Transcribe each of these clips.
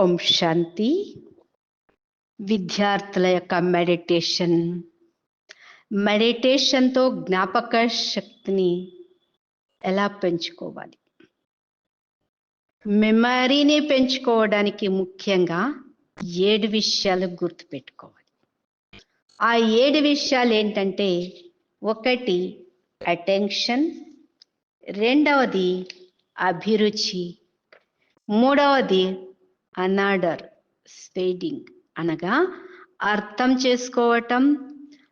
ఓం శాంతి. విద్యార్థుల యొక్క మెడిటేషన్. మెడిటేషన్తో జ్ఞాపక శక్తిని ఎలా పెంచుకోవాలి? మెమరీని పెంచుకోవడానికి ముఖ్యంగా ఏడు విషయాలు గుర్తుపెట్టుకోవాలి. ఆ ఏడు విషయాలు ఏంటంటే ఒకటి అటెన్షన్. రెండవది అభిరుచి. మూడవది అనాడర్ స్పేడింగ్ అనగా అర్థం చేసుకోవటం.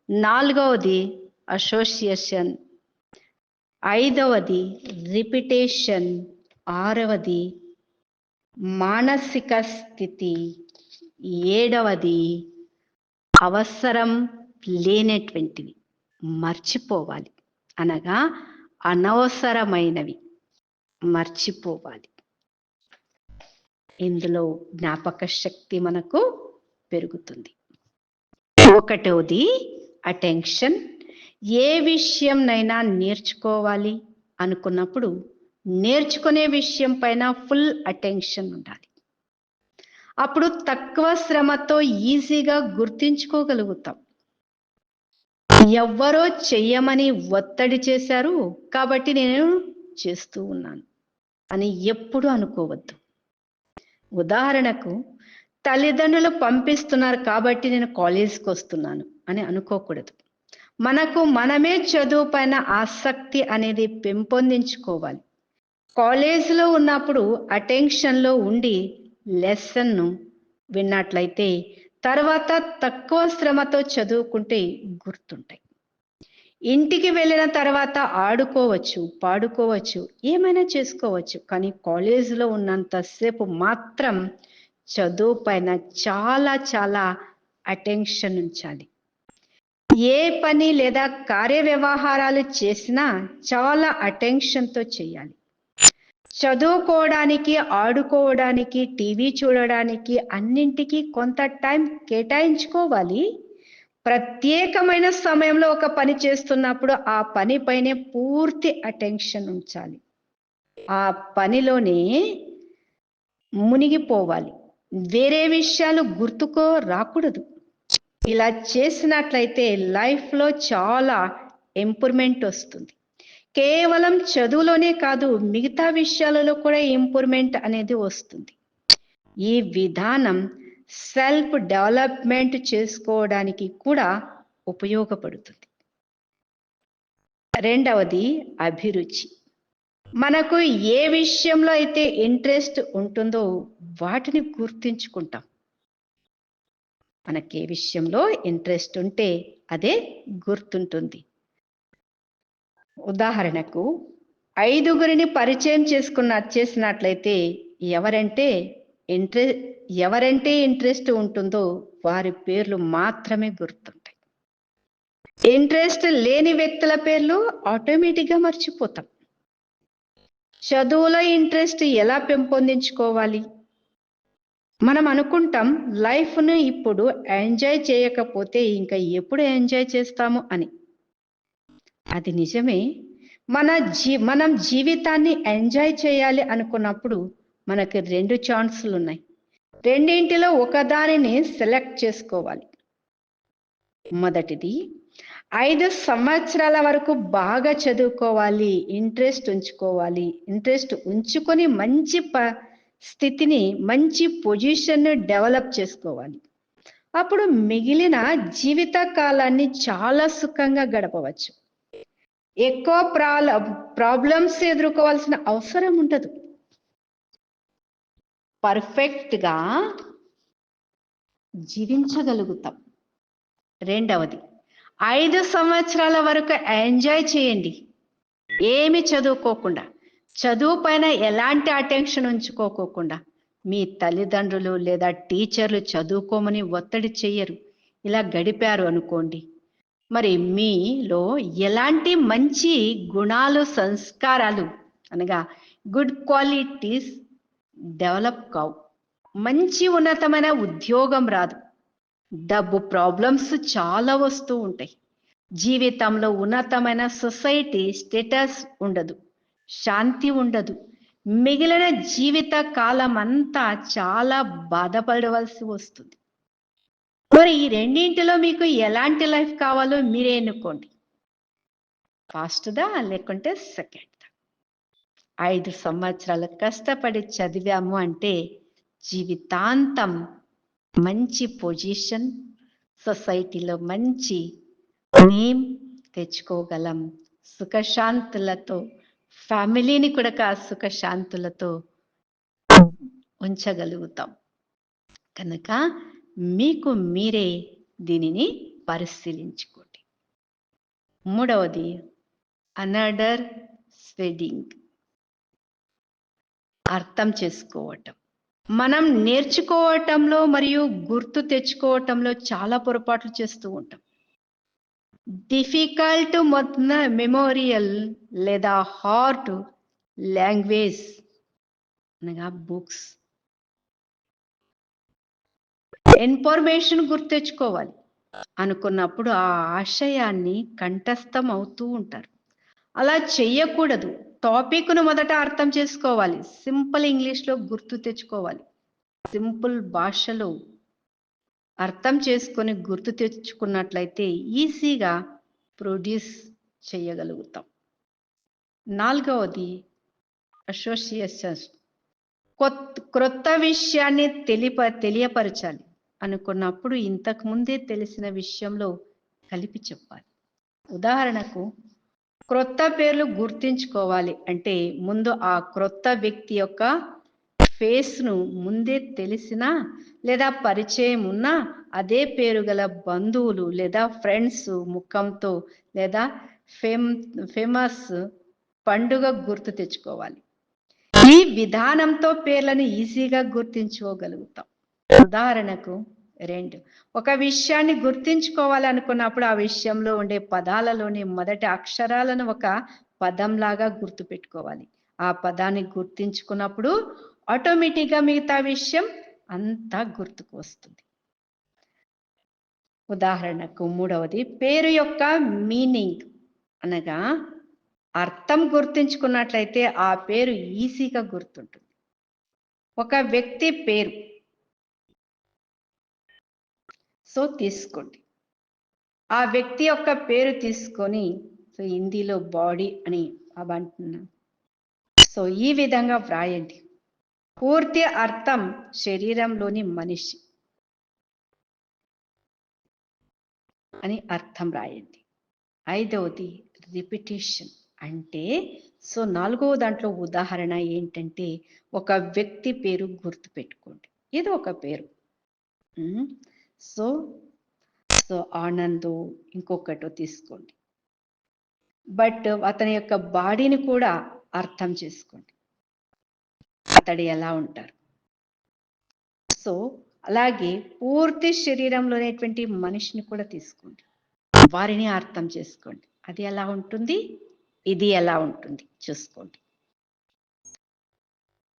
నాలుగవది అసోసియేషన్ ఐదవది రిపిటేషన్ ఆరవది మానసిక స్థితి. ఏడవది అవసరం లేనటువంటివి. మర్చిపోవాలి. అనగా అనవసరమైనవి. మర్చిపోవాలి. ఇందులో జ్ఞాపక శక్తి మనకు పెరుగుతుంది. ఒకటవది అటెన్షన్. ఏ విషయంనైనా నేర్చుకోవాలి అనుకున్నప్పుడు నేర్చుకునే విషయం పైన ఫుల్ అటెన్షన్ ఉండాలి. అప్పుడు తక్కువ శ్రమతో ఈజీగా గుర్తించుకోగలుగుతాం. ఎవ్వరో చెయ్యమని ఒత్తిడి చేశారు కాబట్టి నేను చేస్తూ ఉన్నాను అని ఎప్పుడు అనుకోవద్దు. ఉదాహరణకు తల్లిదండ్రులు పంపిస్తున్నారు కాబట్టి నేను కాలేజీకి వస్తున్నాను అని అనుకోకూడదు. మనకు మనమే చదువు పైన ఆసక్తి అనేది పెంపొందించుకోవాలి. కాలేజీలో ఉన్నప్పుడు అటెన్షన్లో ఉండి లెసన్ను విన్నట్లయితే తర్వాత తక్కువ శ్రమతో చదువుకుంటే గుర్తుంటాయి. ఇంటికి వెళ్ళిన తర్వాత ఆడుకోవచ్చు పాడుకోవచ్చు ఏమైనా చేసుకోవచ్చు. కానీ కాలేజీలో ఉన్నంతసేపు మాత్రం చదువు పైన చాలా చాలా అటెన్షన్ ఉంచాలి. ఏ పని లేదా కార్య వ్యవహారాలు చేసినా చాలా అటెన్షన్తో చేయాలి. చదువుకోవడానికి ఆడుకోవడానికి టీవీ చూడడానికి అన్నింటికి కొంత టైం కేటాయించుకోవాలి. ప్రత్యేకమైన సమయంలో ఒక పని చేస్తున్నప్పుడు ఆ పనిపైనే పూర్తి అటెన్షన్ ఉంచాలి. ఆ పనిలోనే మునిగిపోవాలి. వేరే విషయాలు గుర్తుకో రాకూడదు. ఇలా చేసినట్లయితే లైఫ్లో చాలా ఇంప్రూవ్మెంట్ వస్తుంది. కేవలం చదువులోనే కాదు మిగతా విషయాలలో కూడా ఇంప్రూవ్మెంట్ అనేది వస్తుంది. ఈ విధానం సెల్ఫ్ డెవలప్మెంట్ చేసుకోవడానికి కూడా ఉపయోగపడుతుంది. రెండవది అభిరుచి. మనకు ఏ విషయంలో అయితే ఇంట్రెస్ట్ ఉంటుందో వాటిని గుర్తించుకుంటాం. మనకి ఏ విషయంలో ఇంట్రెస్ట్ ఉంటే అదే గుర్తుంటుంది. ఉదాహరణకు ఐదుగురిని పరిచయం చేసుకున్న చేసినట్లయితే ఎవరంటే ఇంట్రె ఎవరంటే ఇంట్రెస్ట్ ఉంటుందో వారి పేర్లు మాత్రమే గుర్తుంటాయి. ఇంట్రెస్ట్ లేని వ్యక్తుల పేర్లు ఆటోమేటిక్గా మర్చిపోతాం. చదువులో ఇంట్రెస్ట్ ఎలా పెంపొందించుకోవాలి? మనం అనుకుంటాం లైఫ్ను ఇప్పుడు ఎంజాయ్ చేయకపోతే ఇంకా ఎప్పుడు ఎంజాయ్ చేస్తాము అని. అది నిజమే. మన జీ మనం జీవితాన్ని ఎంజాయ్ చేయాలి అనుకున్నప్పుడు మనకి రెండు ఛాన్సులు ఉన్నాయి. రెండింటిలో ఒకదానిని సెలెక్ట్ చేసుకోవాలి. మొదటిది ఐదు సంవత్సరాల వరకు బాగా చదువుకోవాలి ఇంట్రెస్ట్ ఉంచుకోవాలి. ఇంట్రెస్ట్ ఉంచుకొని మంచి ప స్థితిని మంచి పొజిషన్ను డెవలప్ చేసుకోవాలి. అప్పుడు మిగిలిన జీవిత కాలాన్ని చాలా సుఖంగా గడపవచ్చు. ఎక్కువ ప్రాబ్లమ్స్ ఎదుర్కోవాల్సిన అవసరం ఉండదు. పర్ఫెక్ట్గా జీవించగలుగుతాం. రెండవది ఐదు సంవత్సరాల వరకు ఎంజాయ్ చేయండి. ఏమి చదువుకోకుండా చదువు పైన ఎలాంటి అటెన్షన్ ఉంచుకోకోకుండా మీ తల్లిదండ్రులు లేదా టీచర్లు చదువుకోమని ఒత్తిడి చెయ్యరు ఇలా గడిపారు అనుకోండి. మరి మీలో ఎలాంటి మంచి గుణాలు సంస్కారాలు అనగా గుడ్ క్వాలిటీస్ డెవలప్ కావు. మంచి ఉన్నతమైన ఉద్యోగం రాదు. డబ్బు ప్రాబ్లమ్స్ చాలా వస్తూ ఉంటాయి. జీవితంలో ఉన్నతమైన సొసైటీ స్టేటస్ ఉండదు. శాంతి ఉండదు. మిగిలిన జీవిత కాలం అంతా చాలా బాధపడవలసి వస్తుంది. మరి ఈ రెండింటిలో మీకు ఎలాంటి లైఫ్ కావాలో మీరే ఎన్నుకోండి. ఫాస్ట్దా లేకుంటే సెకండ్? ఐదు సంవత్సరాలు కష్టపడి చదివాము అంటే జీవితాంతం మంచి పొజిషన్ సొసైటీలో మంచి నేమ్ తెచ్చుకోగలం. సుఖశాంతులతో ఫ్యామిలీని కూడా సుఖశాంతులతో ఉంచగలుగుతాం. కనుక మీకు మీరే దీనిని పరిశీలించుకోండి. మూడవది అనడర్ స్వెడ్డింగ్ అర్థం చేసుకోవటం. మనం నేర్చుకోవటంలో మరియు గుర్తు తెచ్చుకోవటంలో చాలా పొరపాట్లు చేస్తూ ఉంటాం. డిఫికల్ట్ మొత్తం మెమోరియల్ లేదా హార్ట్ లాంగ్వేజ్ అనగా బుక్స్. ఇన్ఫర్మేషన్ గుర్తెచ్చుకోవాలి అనుకున్నప్పుడు ఆ ఆశయాన్ని కంఠస్థం అవుతూ ఉంటారు. అలా చెయ్యకూడదు. టాపిక్ను మొదట అర్థం చేసుకోవాలి. సింపుల్ ఇంగ్లీష్లో గుర్తు తెచ్చుకోవాలి. సింపుల్ భాషలో అర్థం చేసుకొని గుర్తు తెచ్చుకున్నట్లయితే ఈజీగా ప్రొడ్యూస్ చేయగలుగుతాం. నాలుగవది అసోసియేషన్స్. కొత్త క్రొత్త విషయాన్ని తెలిప తెలియపరచాలి అనుకున్నప్పుడు ఇంతకు ముందే తెలిసిన విషయంలో కలిపి చెప్పాలి. ఉదాహరణకు క్రొత్త పేర్లు గుర్తించుకోవాలి. అంటే ముందు ఆ క్రొత్త వ్యక్తి యొక్క ఫేస్ను ముందే తెలిసినా లేదా పరిచయం ఉన్నా అదే పేరు గల బంధువులు లేదా ఫ్రెండ్స్ ముఖంతో లేదా ఫేమ్ ఫేమస్ పండుగ గుర్తు తెచ్చుకోవాలి. ఈ విధానంతో పేర్లను ఈజీగా గుర్తించుకోగలుగుతాం. ఉదాహరణకు రెండు. ఒక విషయాన్ని గుర్తించుకోవాలనుకున్నప్పుడు ఆ విషయంలో ఉండే పదాలలోని మొదటి అక్షరాలను ఒక పదంలాగా గుర్తుపెట్టుకోవాలి. ఆ పదాన్ని గుర్తించుకున్నప్పుడు ఆటోమేటిక్గా మిగతా విషయం అంతా గుర్తుకు వస్తుంది. ఉదాహరణకు మూడవది పేరు యొక్క మీనింగ్ అనగా అర్థం గుర్తించుకున్నట్లయితే ఆ పేరు ఈజీగా గుర్తుంటుంది. ఒక వ్యక్తి పేరు సో తీసుకోండి. ఆ వ్యక్తి యొక్క పేరు తీసుకొని సో హిందీలో బాడీ అని అవంటున్నాం సో ఈ విధంగా వ్రాయండి. పూర్తి అర్థం శరీరంలోని మనిషి అని అర్థం రాయండి. ఐదవది రిపిటేషన్ అంటే సో నాలుగవ దాంట్లో ఉదాహరణ ఏంటంటే ఒక వ్యక్తి పేరు గుర్తు పెట్టుకోండి ఇది ఒక పేరు. సో సో ఆనందు ఇంకొకటో తీసుకోండి. బట్ అతని యొక్క బాడీని కూడా అర్థం చేసుకోండి. అతడు ఎలా ఉంటారు? సో అలాగే పూర్తి శరీరంలోనేటువంటి మనిషిని కూడా తీసుకోండి. వారిని అర్థం చేసుకోండి. అది ఎలా ఉంటుంది? ఇది ఎలా ఉంటుంది? చూసుకోండి.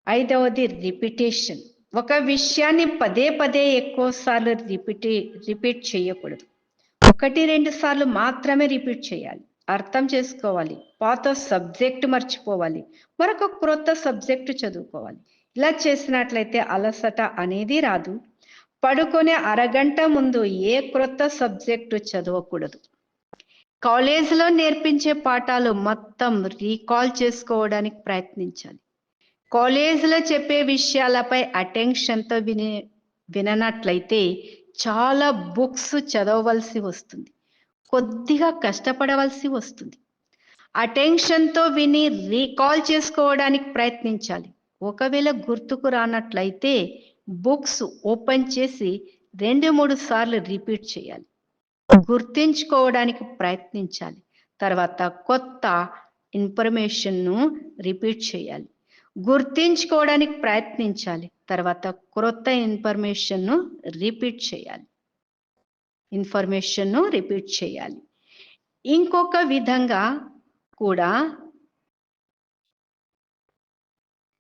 ఐదవది రిపిటేషన్. ఒక విషయాన్ని పదే పదే ఎక్కువసార్లు రిపీట్ రిపీట్ చేయకూడదు. ఒకటి రెండు సార్లు మాత్రమే రిపీట్ చేయాలి. అర్థం చేసుకోవాలి. పాత సబ్జెక్ట్ మర్చిపోవాలి. మరొక క్రొత్త సబ్జెక్టు చదువుకోవాలి. ఇలా చేసినట్లయితే అలసట అనేది రాదు. పడుకునే అరగంట ముందు ఏ క్రొత్త సబ్జెక్టు చదవకూడదు. కాలేజీలో నేర్పించే పాఠాలు మొత్తం రీకాల్ చేసుకోవడానికి ప్రయత్నించాలి. కాలేజీలో చెప్పే విషయాలపై అటెన్షన్తో విని విననట్లయితే చాలా బుక్స్ చదవవలసి వస్తుంది. కొద్దిగా కష్టపడవలసి వస్తుంది. అటెన్షన్తో విని రీకాల్ చేసుకోవడానికి ప్రయత్నించాలి. ఒకవేళ గుర్తుకు రానట్లయితే బుక్స్ ఓపెన్ చేసి రెండు మూడు సార్లు రిపీట్ చేయాలి. గుర్తించుకోవడానికి ప్రయత్నించాలి. తర్వాత కొత్త ఇన్ఫర్మేషన్ను రిపీట్ చేయాలి. గుర్తించుకోవడానికి ప్రయత్నించాలి. తర్వాత క్రొత్త ఇన్ఫర్మేషన్ను రిపీట్ చేయాలి. ఇన్ఫర్మేషన్ను రిపీట్ చేయాలి. ఇంకొక విధంగా కూడా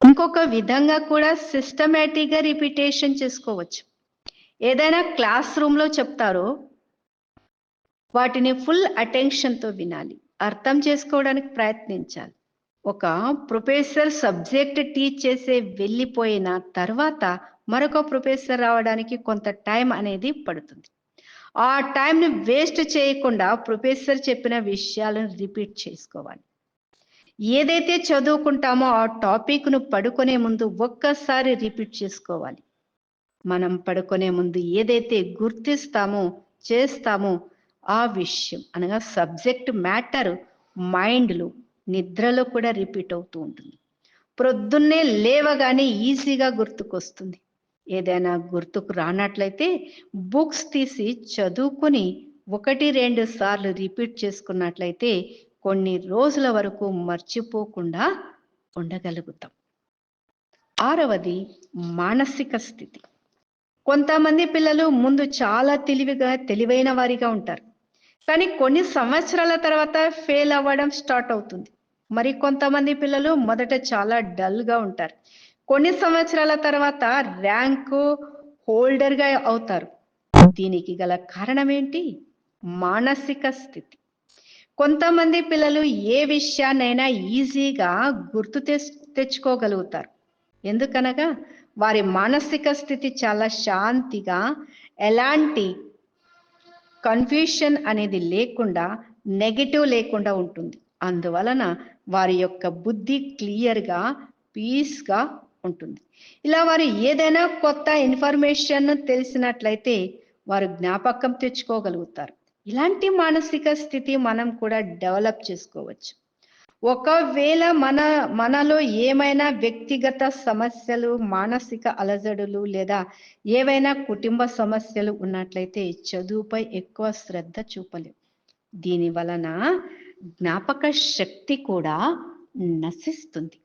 ఇంకొక విధంగా కూడా సిస్టమేటిక్గా రిపీటేషన్ చేసుకోవచ్చు. ఏదైనా క్లాస్ రూమ్లో చెప్తారో వాటిని ఫుల్ అటెన్షన్తో వినాలి. అర్థం చేసుకోవడానికి ప్రయత్నించాలి. ఒక ప్రొఫెసర్ సబ్జెక్ట్ టీచ్ చేసే వెళ్ళిపోయిన తర్వాత మరొక ప్రొఫెసర్ రావడానికి కొంత టైం అనేది పడుతుంది. ఆ టైంని వేస్ట్ చేయకుండా ప్రొఫెసర్ చెప్పిన విషయాలను రిపీట్ చేసుకోవాలి. ఏదైతే చదువుకుంటామో ఆ టాపిక్ను పడుకునే ముందు ఒక్కసారి రిపీట్ చేసుకోవాలి. మనం పడుకునే ముందు ఏదైతే గుర్తిస్తామో చేస్తామో ఆ విషయం అనగా సబ్జెక్ట్ మ్యాటర్ మైండ్లో నిద్రలో కూడా రిపీట్ అవుతూ ఉంటుంది. ప్రొద్దున్నే లేవగానే ఈజీగా గుర్తుకొస్తుంది. ఏదైనా గుర్తుకు రానట్లయితే బుక్స్ తీసి చదువుకొని ఒకటి రెండు సార్లు రిపీట్ చేసుకున్నట్లయితే కొన్ని రోజుల వరకు మర్చిపోకుండా ఉండగలుగుతాం. ఆరవది మానసిక స్థితి. కొంతమంది పిల్లలు ముందు చాలా తెలివిగా తెలివైన వారిగా ఉంటారు. కానీ కొన్ని సంవత్సరాల తర్వాత ఫెయిల్ అవ్వడం స్టార్ట్ అవుతుంది. మరి కొంతమంది పిల్లలు మొదట చాలా డల్గా ఉంటారు. కొన్ని సంవత్సరాల తర్వాత ర్యాంకు హోల్డర్గా అవుతారు. దీనికి గల కారణం ఏంటి మానసిక స్థితి. కొంతమంది పిల్లలు ఏ విషయాన్నైనా ఈజీగా గుర్తు తెచ్చుకోగలుగుతారు. ఎందుకనగా వారి మానసిక స్థితి చాలా శాంతిగా ఎలాంటి కన్ఫ్యూషన్ అనేది లేకుండా నెగటివ్ లేకుండా ఉంటుంది. అందువలన వారి యొక్క బుద్ధి క్లియర్గా పీస్గా ఉంటుంది. ఇలా వారు ఏదైనా కొత్త ఇన్ఫర్మేషన్ తెలిసినట్లయితే వారు జ్ఞాపకం తెచ్చుకోగలుగుతారు. ఇలాంటి మానసిక స్థితి మనం కూడా డెవలప్ చేసుకోవచ్చు. ఒకవేళ మన మనలో ఏమైనా వ్యక్తిగత సమస్యలు మానసిక అలజడులు లేదా ఏవైనా కుటుంబ సమస్యలు ఉన్నట్లయితే చదువుపై ఎక్కువ శ్రద్ధ చూపలేము దీని వలన జ్ఞాపక శక్తి కూడా నశిస్తుంది.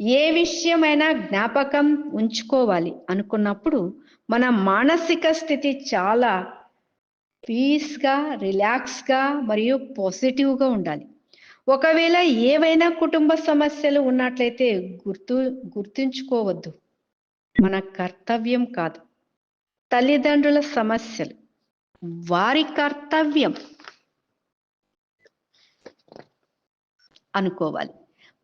ఏ విషయమైనా జ్ఞాపకం ఉంచుకోవాలి అనుకున్నప్పుడు మన మానసిక స్థితి చాలా పీస్గా రిలాక్స్గా మరియు పాజిటివ్గా ఉండాలి. ఒకవేళ ఏవైనా కుటుంబ సమస్యలు ఉన్నట్లయితే గుర్తు గుర్తుంచుకోవద్దు. మన కర్తవ్యం కాదు. తల్లిదండ్రుల సమస్యలు. వారి కర్తవ్యం అనుకోవాలి.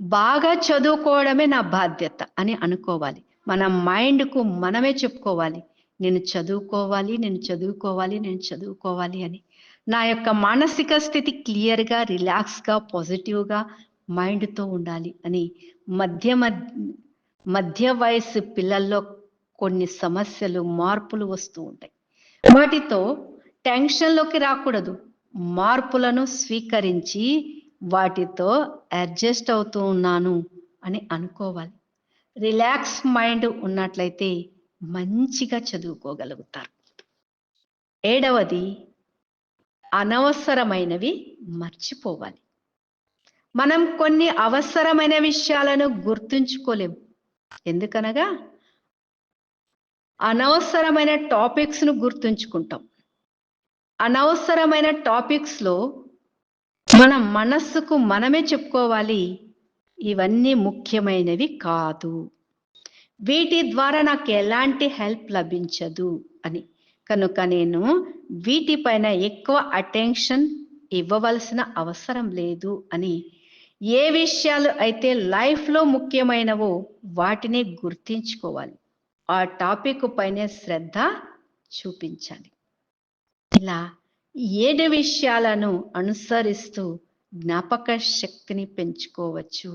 బాగా చదువుకోవడమే నా బాధ్యత అని అనుకోవాలి. మన మైండ్కు మనమే చెప్పుకోవాలి. నేను చదువుకోవాలి నేను చదువుకోవాలి నేను చదువుకోవాలి అని. నా యొక్క మానసిక స్థితి క్లియర్గా రిలాక్స్గా పాజిటివ్గా మైండ్తో ఉండాలి అని. మధ్య మధ్య వయసు పిల్లల్లో కొన్ని సమస్యలు మార్పులు వస్తూ ఉంటాయి. వాటితో టెన్షన్లోకి రాకూడదు. మార్పులను స్వీకరించి వాటితో అడ్జస్ట్ అవుతూ ఉన్నాను అని అనుకోవాలి. రిలాక్స్ మైండ్ ఉన్నట్లయితే మంచిగా చదువుకోగలుగుతారు. ఏడవది అనవసరమైనవి మర్చిపోవాలి. మనం కొన్ని అవసరమైన విషయాలను గుర్తుంచుకోలేం. ఎందుకనగా అనవసరమైన టాపిక్స్ను గుర్తుంచుకుంటాం. అనవసరమైన టాపిక్స్లో మన మనస్సుకు మనమే చెప్పుకోవాలి. ఇవన్నీ ముఖ్యమైనవి కాదు. వీటి ద్వారా నాకు ఎలాంటి హెల్ప్ లభించదు అని. కనుక నేను వీటిపైన ఎక్కువ అటెన్షన్ ఇవ్వవలసిన అవసరం లేదు అని. ఏ విషయాలు అయితే లైఫ్లో ముఖ్యమైనవో వాటిని గుర్తించుకోవాలి. ఆ టాపిక్ పైన శ్రద్ధ చూపించాలి. ఇలా ఏడు విషయాలను అనుసరిస్తూ జ్ఞాపక శక్తిని పెంచుకోవచ్చు.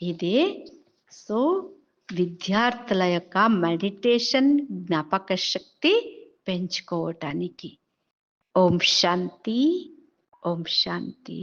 ఇదే సో విద్యార్థుల యొక్క మెడిటేషన్ జ్ఞాపక శక్తి పెంచుకోవటానికి. ఓం శాంతి ఓం శాంతి.